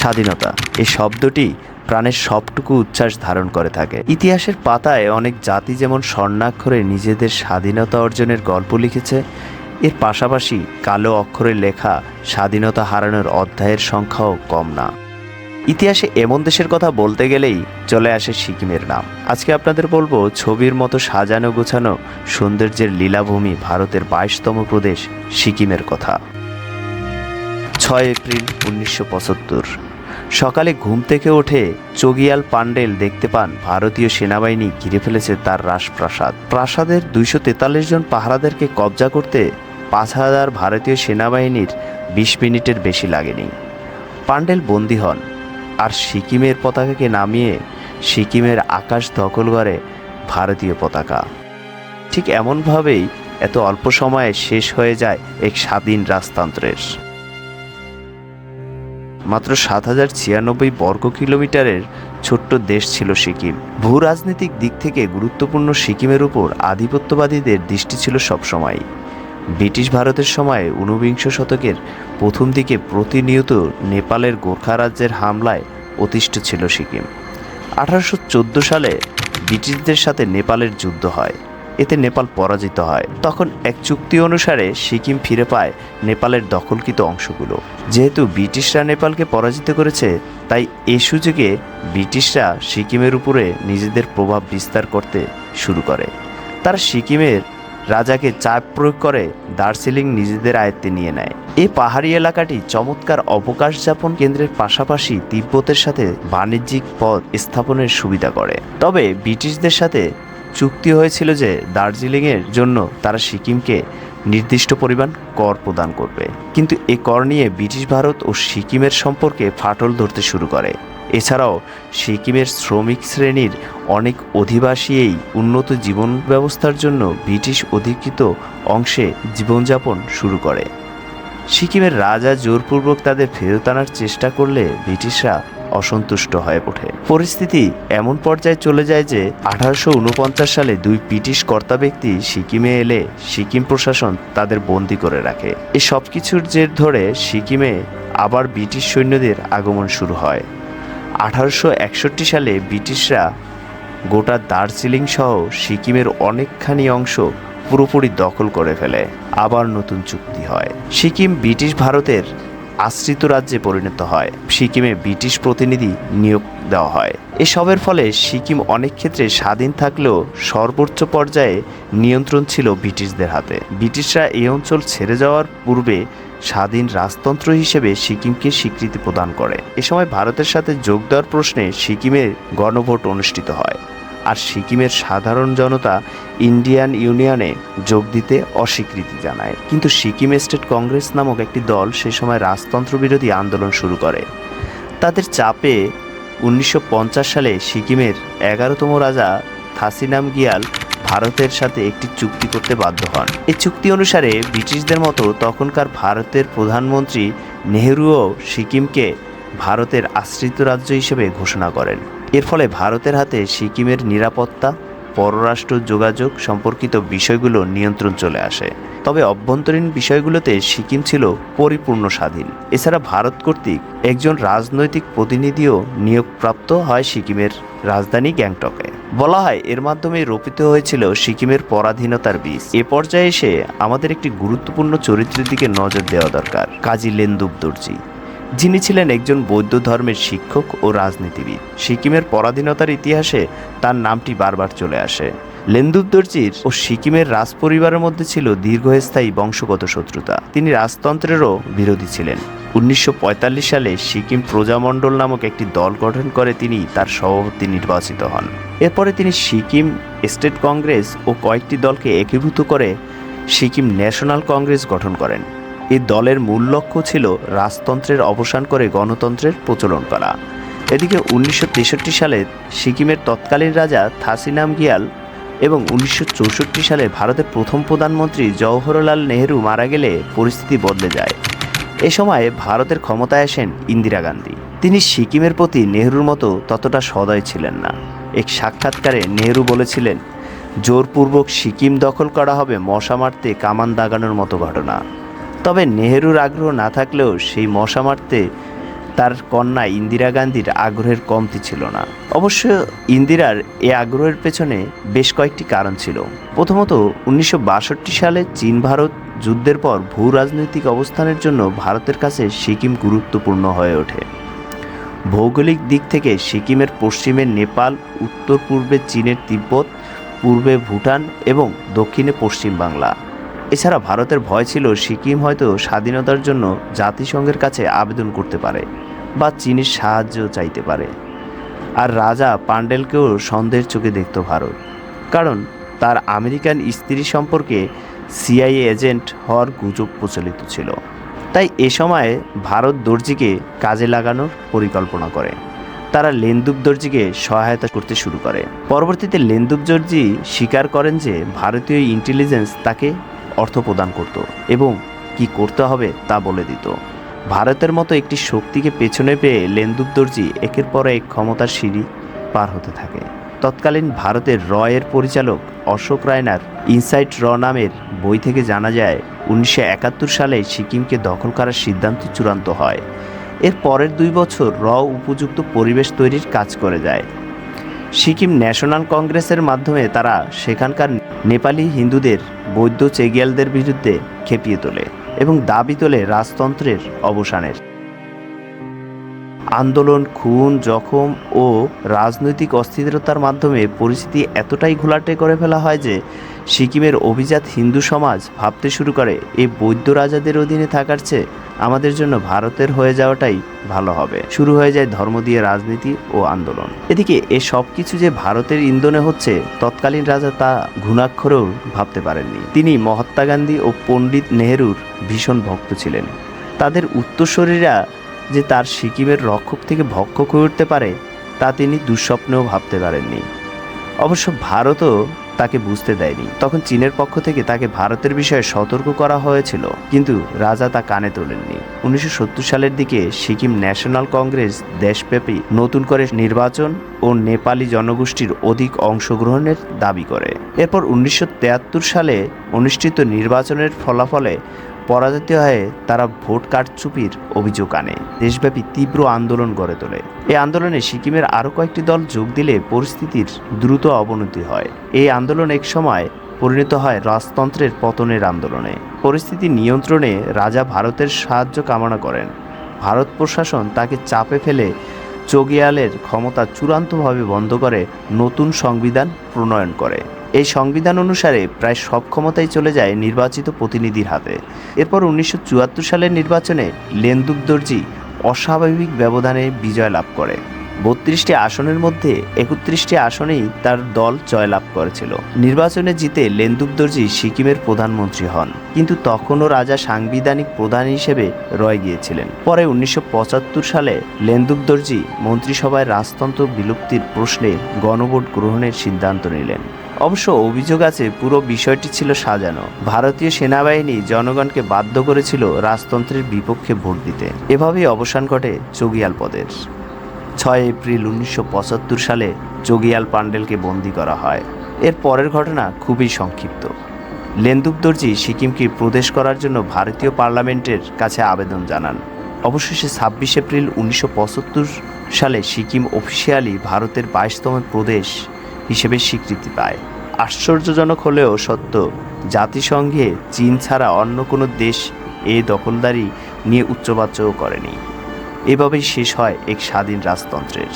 স্বাধীনতা। এই শব্দটি প্রাণের সবটুকু উচ্ছ্বাস ধারণ করে থাকে। ইতিহাসের পাতায় অনেক জাতি যেমন স্বর্ণাক্ষরে নিজেদের স্বাধীনতা অর্জনের গল্প লিখেছে, এর পাশাপাশি কালো অক্ষরে লেখা স্বাধীনতা হারানোর অধ্যায়ের সংখ্যাও কম না। ইতিহাসে এমন দেশের কথা বলতে গেলেই চলে আসে সিকিমের নাম। আজকে আপনাদের বলব, ছবির মতো সাজানো গোছানো সৌন্দর্যের লীলাভূমি ভারতের বাইশতম প্রদেশ, সিকিমের কথা। ছয় এপ্রিল উনিশশো পঁচাত্তর। সকালে ঘুম থেকে উঠে চগিয়াল পান্ডেল দেখতে পান ভারতীয় সেনাবাহিনী ঘিরে ফেলেছে তার রাজপ্রাসাদ। প্রাসাদের দুইশো তেতাল্লিশ জন পাহারাদেরকে কবজা করতে পাঁচ হাজার ভারতীয় সেনাবাহিনীর বিশ মিনিটের বেশি লাগেনি। পান্ডেল বন্দী হন আর সিকিমের পতাকাকে নামিয়ে সিকিমের আকাশ দখল করে ভারতীয় পতাকা। ঠিক এমনভাবেই এত অল্প সময়ে শেষ হয়ে যায় এক স্বাধীন রাজতন্ত্রের। মাত্র সাত হাজার ছিয়ানব্বই বর্গ কিলোমিটারের ছোট্ট দেশ ছিল সিকিম। ভূ রাজনৈতিক দিক থেকে গুরুত্বপূর্ণ সিকিমের উপর আধিপত্যবাদীদের দৃষ্টি ছিল সবসময়। ব্রিটিশ ভারতের সময় ঊনবিংশ শতকের প্রথম দিকে প্রতিনিয়ত নেপালের গোর্খা রাজ্যের হামলায় অতিষ্ঠ ছিল সিকিম। আঠারোশো চোদ্দ সালে ব্রিটিশদের সাথে নেপালের যুদ্ধ হয়। এতে নেপাল পরাজিত হয়। তখন এক চুক্তি অনুসারে সিকিম ফিরে পায় নেপালের দখলকৃত অংশগুলো। যেহেতু ব্রিটিশরা নেপালকে পরাজিত করেছে, তাই এ সুযোগে ব্রিটিশরা সিকিমের উপরে নিজেদের প্রভাব বিস্তার করতে শুরু করে। তারা সিকিমের রাজাকে চাপ প্রয়োগ করে দার্জিলিং নিজেদের আয়ত্তে নিয়ে নেয়। এই পাহাড়ি এলাকাটি চমৎকার অবকাশ যাপন কেন্দ্রের পাশাপাশি তিব্বতের সাথে বাণিজ্যিক পথ স্থাপনের সুবিধা করে। তবে ব্রিটিশদের সাথে চুক্তি হয়েছিল যে দার্জিলিংয়ের জন্য তারা সিকিমকে নির্দিষ্ট পরিমাণ কর প্রদান করবে। কিন্তু এ কর নিয়ে ব্রিটিশ ভারত ও সিকিমের সম্পর্কে ফাটল ধরতে শুরু করে। এছাড়াও সিকিমের শ্রমিক শ্রেণির অনেক অধিবাসী এই উন্নত জীবন ব্যবস্থার জন্য ব্রিটিশ অধিকৃত অংশে জীবনযাপন শুরু করে। সিকিমের রাজা জোরপূর্বক তাদের ফেরত আনার চেষ্টা করলে ব্রিটিশরা অসন্তুষ্ট হয়ে ওঠে। পরিস্থিতি এমন পর্যায়ে চলে যায় যে আঠারোশো উনপঞ্চাশ সালে দুই ব্রিটিশ কর্তা ব্যক্তি সিকিমে এলে সিকিম প্রশাসন তাদের বন্দি করে রাখে। এই সব কিছুর জের ধরে সিকিমে আবার ব্রিটিশ সৈন্যদের আগমন শুরু হয়। আঠারোশো একষট্টি সালে ব্রিটিশরা গোটা দার্জিলিং সহ সিকিমের অনেকখানি অংশ পুরোপুরি দখল করে ফেলে, আবার নতুন চুক্তি হয়। সিকিম ব্রিটিশ ভারতের আশ্রিত রাজ্যে পরিণত হয়। সিকিমে ব্রিটিশ প্রতিনিধি নিয়োগ দেওয়া হয়। এসবের ফলে সিকিম অনেক ক্ষেত্রে স্বাধীন থাকলেও সর্বোচ্চ পর্যায়ে নিয়ন্ত্রণ ছিল ব্রিটিশদের হাতে। ব্রিটিশরা এই অঞ্চল ছেড়ে যাওয়ার পূর্বে স্বাধীন রাজতন্ত্র হিসেবে সিকিমকে স্বীকৃতি প্রদান করে। এ সময় ভারতের সাথে যোগ দেওয়ার প্রশ্নে সিকিমের গণভোট অনুষ্ঠিত হয়। আর সিকিমের সাধারণ জনতা ইন্ডিয়ান ইউনিয়নে যোগ দিতে অস্বীকৃতি জানায়। কিন্তু সিকিম স্টেট কংগ্রেস নামক একটি দল সে সময় রাজতন্ত্র বিরোধী আন্দোলন শুরু করে। তাদের চাপে উনিশশো পঞ্চাশ সালে সিকিমের এগারোতম রাজা থাসিনাম গিয়াল ভারতের সাথে একটি চুক্তি করতে বাধ্য হন। এই চুক্তি অনুসারে ব্রিটিশদের মতো তখনকার ভারতের প্রধানমন্ত্রী নেহরুও সিকিমকে ভারতের আশ্রিত রাজ্য হিসেবে ঘোষণা করেন। এর ফলে ভারতের হাতে সিকিমের নিরাপত্তা, পররাষ্ট্র যোগাযোগ সম্পর্কিত বিষয়গুলো নিয়ন্ত্রণ চলে আসে। তবে অভ্যন্তরীণ বিষয়গুলোতে সিকিম ছিল পরিপূর্ণ স্বাধীন। এছাড়া ভারত কর্তৃক একজন রাজনৈতিক প্রতিনিধিও নিয়োগপ্রাপ্ত হয় সিকিমের রাজধানী গ্যাংটকে। বলা হয়, এর মাধ্যমে রোপিত হয়েছিল সিকিমের পরাধীনতার বীজ। এ পর্যায়ে এসে আমাদের একটি গুরুত্বপূর্ণ চরিত্রের দিকে নজর দেওয়া দরকার, কাজী লেন্দুব দর্জি যিনি ছিলেন একজন বৌদ্ধ ধর্মের শিক্ষক ও রাজনীতিবিদ। সিকিমের পরাধীনতার ইতিহাসে তার নামটি বারবার চলে আসে। লেন্দুব দর্জির ও সিকিমের রাজ পরিবারের মধ্যে ছিল দীর্ঘস্থায়ী বংশগত শত্রুতা। তিনি রাজতন্ত্রেরও বিরোধী ছিলেন। উনিশশো পঁয়তাল্লিশ সালে সিকিম প্রজামণ্ডল নামক একটি দল গঠন করে তিনি তার সভাপতি নির্বাচিত হন। এরপরে তিনি সিকিম স্টেট কংগ্রেস ও কয়েকটি দলকে একীভূত করে সিকিম ন্যাশনাল কংগ্রেস গঠন করেন। এই দলের মূল লক্ষ্য ছিল রাজতন্ত্রের অবসান করে গণতন্ত্রের প্রচলন করা। এদিকে উনিশশো তেষট্টি সালে সিকিমের তৎকালীন রাজা থাসিনাম গিয়াল এবং উনিশশো চৌষট্টি সালে ভারতের প্রথম প্রধানমন্ত্রী জওহরলাল নেহেরু মারা গেলে পরিস্থিতি বদলে যায়। এ সময় ভারতের ক্ষমতায় আসেন ইন্দিরা গান্ধী। তিনি সিকিমের প্রতি নেহরুর মতো ততটা সদয় ছিলেন না। এক সাক্ষাৎকারে নেহরু বলেছিলেন, জোরপূর্বক সিকিম দখল করা হবে মশা মারতে কামান দাগানোর মতো ঘটনা। তবে নেহেরুর আগ্রহ না থাকলেও সেই মশা মারতে তার কন্যা ইন্দিরা গান্ধীর আগ্রহের কমতি ছিল না। অবশ্য ইন্দিরার এ আগ্রহের পেছনে বেশ কয়েকটি কারণ ছিল। প্রথমত, উনিশশো বাষট্টি সালে চীন ভারত যুদ্ধের পর ভূ রাজনৈতিক অবস্থানের জন্য ভারতের কাছে সিকিম গুরুত্বপূর্ণ হয়ে ওঠে। ভৌগোলিক দিক থেকে সিকিমের পশ্চিমে নেপাল উত্তর পূর্বে চীনের তিব্বত, পূর্বে ভুটান এবং দক্ষিণে পশ্চিম বাংলা। এছাড়া ভারতের ভয় ছিল সিকিম হয়তো স্বাধীনতার জন্য জাতিসংঘের কাছে আবেদন করতে পারে বা চীনের সাহায্য চাইতে পারে। আর রাজা পান্ডেলকেও সন্দেহের চোখে দেখত ভারত, কারণ তার আমেরিকান স্ত্রী সম্পর্কে সিআইএ এজেন্ট হওয়ার গুজব প্রচলিত ছিল। তাই এ সময়ে ভারত দর্জিকে কাজে লাগানোর পরিকল্পনা করে। তারা লেন্দুব দর্জিকে সহায়তা করতে শুরু করে। পরবর্তীতে লেন্দুব দর্জি স্বীকার করেন যে ভারতীয় ইন্টেলিজেন্স তাকে অর্থ প্রদান করত এবং কি করতে হবে তা বলে দিত। ভারতের মতো একটি শক্তিকে পেছনে পেয়ে লেন্দুব দর্জি একের পর এক ক্ষমতার সিঁড়ি পার হতে থাকে। তৎকালীন ভারতের রয়ের পরিচালক অশোক রায়নার ইনসাইট র নামের বই থেকে জানা যায়, উনিশশো একাত্তর সালে সিকিমকে দখল করার সিদ্ধান্ত চূড়ান্ত হয়। এর পরের দুই বছর র উপযুক্ত পরিবেশ তৈরির কাজ করে যায়। সিকিম ন্যাশনাল কংগ্রেসের মাধ্যমে তারা সেখানকার নেপালি হিন্দুদের, বৌদ্ধ চেগিয়ালদের বিরুদ্ধে খেপিয়ে তোলে এবং দাবি তোলে রাজতন্ত্রের অবসানের। আন্দোলন, খুন, জখম ও রাজনৈতিক অস্থিরতার মাধ্যমে পরিস্থিতি এতটাই ঘোলাটে করে ফেলা হয় যে সিকিমের অভিজাত হিন্দু সমাজ ভাবতে শুরু করে, এই বৈদ্য রাজাদের অধীনে থাকার চেয়ে আমাদের জন্য ভারতের হয়ে যাওয়াটাই ভালো হবে। শুরু হয়ে যায় ধর্ম দিয়ে রাজনীতি ও আন্দোলন। এদিকে এ সব কিছু যে ভারতের ইন্ধনে হচ্ছে, তৎকালীন রাজা তা ঘুণাক্ষরেও ভাবতে পারেননি। তিনি মহাত্মা গান্ধী ও পণ্ডিত নেহেরুর ভীষণ ভক্ত ছিলেন। তাদের উত্তরসূরিরা যে তার সিকিমের রক্ষক থেকে ভক্ষক হয়ে উঠতে পারে, তা তিনি দুঃস্বপ্নেও ভাবতে পারেননি। অবশ্য ভারতও তাকে বুঝতে দেয়নি। তখন চীনের পক্ষ থেকে তাকে ভারতের বিষয়ে সতর্ক করা হয়েছিল, কিন্তু রাজা তা কানে তোলেননি। উনিশশো সত্তর সালের দিকে সিকিম ন্যাশনাল কংগ্রেস দেশব্যাপী নতুন করে নির্বাচন ও নেপালি জনগোষ্ঠীর অধিক অংশগ্রহণের দাবি করে। এরপর উনিশশো সালে অনুষ্ঠিত নির্বাচনের ফলাফলে পরাজিত হয়ে তারা ভোট কারচুপির অভিযোগ আনে। দেশব্যাপী তীব্র আন্দোলন গড়ে তোলে। এই আন্দোলনে সিকিমের আরও কয়েকটি দল যোগ দিলে পরিস্থিতির দ্রুত অবনতি হয়। এই আন্দোলন এক সময় পরিণত হয় রাজতন্ত্রের পতনের আন্দোলনে। পরিস্থিতি নিয়ন্ত্রণে রাজা ভারতের সাহায্য কামনা করেন। ভারত প্রশাসন তাকে চাপে ফেলে চোগিয়ালের ক্ষমতা চূড়ান্তভাবে বন্ধ করে নতুন সংবিধান প্রণয়ন করে। এই সংবিধান অনুসারে প্রায় সব ক্ষমতাই চলে যায় নির্বাচিত প্রতিনিধির হাতে। এরপর উনিশশো চুয়াত্তর সালের নির্বাচনে লেন্দুক দর্জি অস্বাভাবিক ব্যবধানে বিজয় লাভ করে। বত্রিশটি আসনের মধ্যে একত্রিশটি আসনেই তার দল জয়লাভ করেছিল। নির্বাচনে জিতে লেন্দুক দর্জি সিকিমের প্রধানমন্ত্রী হন। কিন্তু তখনও রাজা সাংবিধানিক প্রধান হিসেবে রয়ে গিয়েছিলেন। পরে উনিশশো পঁচাত্তর সালে লেন্দুক দর্জি মন্ত্রিসভায় রাজতন্ত্র বিলুপ্তির প্রশ্নে গণভোট গ্রহণের সিদ্ধান্ত নিলেন। অবশ্য অভিযোগ আছে, পুরো বিষয়টি ছিল সাজানো। ভারতীয় সেনাবাহিনী জনগণকে বাধ্য করেছিল রাজতন্ত্রের বিপক্ষে ভোট দিতে। এভাবেই অবসান ঘটে চোগিয়াল পদের। ছয় এপ্রিল উনিশশো পঁচাত্তর সালে যোগিয়াল পান্ডেলকে বন্দি করা হয়। এর পরের ঘটনা খুবই সংক্ষিপ্ত। লেন্দুক দর্জি সিকিমকে প্রদেশ করার জন্য ভারতীয় পার্লামেন্টের কাছে আবেদন জানান। অবশেষে ছাব্বিশ এপ্রিল উনিশশো পঁচাত্তর সালে সিকিম অফিসিয়ালি ভারতের বাইশতম প্রদেশ হিসেবে স্বীকৃতি পায়। আশ্চর্যজনক হলেও সত্য, জাতিসংঘে চীন ছাড়া অন্য কোনো দেশ এই দখলদারি নিয়ে উচ্চবাচ্যও করেনি। এভাবেই শেষ হয় এক স্বাধীন রাজতন্ত্রের।